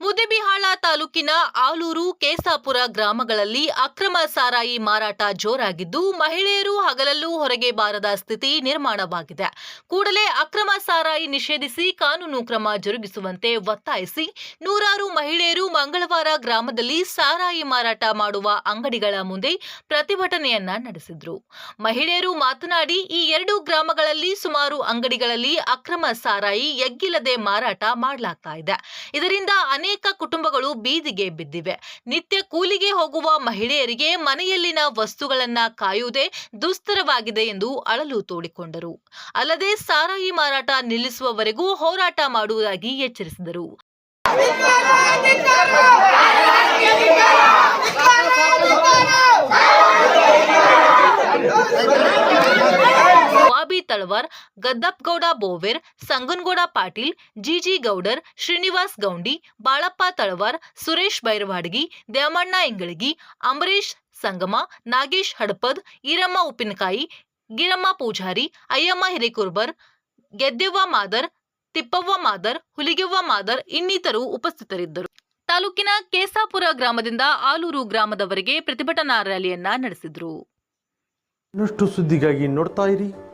ಮುದ್ದೇಬಿಹಾಳ ತಾಲೂಕಿನ ಆಲೂರು ಕೇಸಾಪುರ ಗ್ರಾಮಗಳಲ್ಲಿ ಅಕ್ರಮ ಸಾರಾಯಿ ಮಾರಾಟ ಜೋರಾಗಿದ್ದು, ಮಹಿಳೆಯರು ಹಗಲಲ್ಲೂ ಹೊರಗೆ ಬಾರದ ಸ್ಥಿತಿ ನಿರ್ಮಾಣವಾಗಿದೆ. ಕೂಡಲೇ ಅಕ್ರಮ ಸಾರಾಯಿ ನಿಷೇಧಿಸಿ ಕಾನೂನು ಕ್ರಮ ಜರುಗಿಸುವಂತೆ ಒತ್ತಾಯಿಸಿ, ನೂರಾರು ಮಹಿಳೆಯರು ಮಂಗಳವಾರ ಗ್ರಾಮದಲ್ಲಿ ಸಾರಾಯಿ ಮಾರಾಟ ಮಾಡುವ ಅಂಗಡಿಗಳ ಮುಂದೆ ಪ್ರತಿಭಟನೆಯನ್ನ ನಡೆಸಿದ್ರು. ಮಹಿಳೆಯರು ಮಾತನಾಡಿ, ಈ ಎರಡು ಗ್ರಾಮಗಳಲ್ಲಿ ಸುಮಾರು ಅಂಗಡಿಗಳಲ್ಲಿ ಅಕ್ರಮ ಸಾರಾಯಿ ಎಗ್ಗಿಲ್ಲದೆ ಮಾರಾಟ ಮಾಡಲಾಗ್ತಾ ಇದೆ. ಇದರಿಂದ ಅನೇಕ ಕುಟುಂಬಗಳು ಬೀದಿಗೆ ಬಿದ್ದಿವೆ. ನಿತ್ಯ ಕೂಲಿಗೆ ಹೋಗುವ ಮಹಿಳೆಯರಿಗೆ ಮನೆಯಲ್ಲಿನ ವಸ್ತುಗಳನ್ನ ಕಾಯುವುದೇ ದುಸ್ತರವಾಗಿದೆ ಎಂದು ಅಳಲು ತೋಡಿಕೊಂಡರು. ಅಲ್ಲದೆ ಸಾರಾಯಿ ಮಾರಾಟ ನಿಲ್ಲಿಸುವವರೆಗೂ ಹೋರಾಟ ಮಾಡುವುದಾಗಿ ಎಚ್ಚರಿಸಿದರು. ವಾಬಿ ತಳವಾರ್, ಗದ್ದಪ್ಪಗೌಡ ಬೋವೆರ್, ಸಂಗನಗೌಡ ಪಾಟೀಲ್, ಜಿಜಿ ಗೌಡರ್, ಶ್ರೀನಿವಾಸ್ ಗೌಂಡಿ, ಬಾಳಪ್ಪ ತಳವಾರ್, ಸುರೇಶ್ ಬೈರವಾಡಗಿ ದೇವಣ್ಣ ಇಂಗಳಗಿ ಅಂಬರೀಶ್ ಸಂಗಮ, ನಾಗೇಶ್ ಹಡಪದ್, ಈರಮ್ಮ ಉಪ್ಪಿನಕಾಯಿ, ಗಿರಮ್ಮ ಪೂಜಾರಿ, ಅಯ್ಯಮ್ಮ ಹಿರೇಕುರ್ಬರ್, ಗೆದ್ದೆವ್ವ ಮಾದರ್, ತಿಪ್ಪವ್ವ ಮಾದರ್, ಹುಲಿಗೆವ್ವ ಮಾದರ್ ಇನ್ನಿತರು ಉಪಸ್ಥಿತರಿದ್ದರು. ತಾಲೂಕಿನ ಕೇಸಾಪುರ ಗ್ರಾಮದಿಂದ ಆಲೂರು ಗ್ರಾಮದವರೆಗೆ ಪ್ರತಿಭಟನಾ ರ್ಯಾಲಿಯನ್ನ ನಡೆಸಿದ್ರು. ಇನ್ನಷ್ಟು ಸುದ್ದಿಗಾಗಿ ನೋಡ್ತಾ ಇರಿ.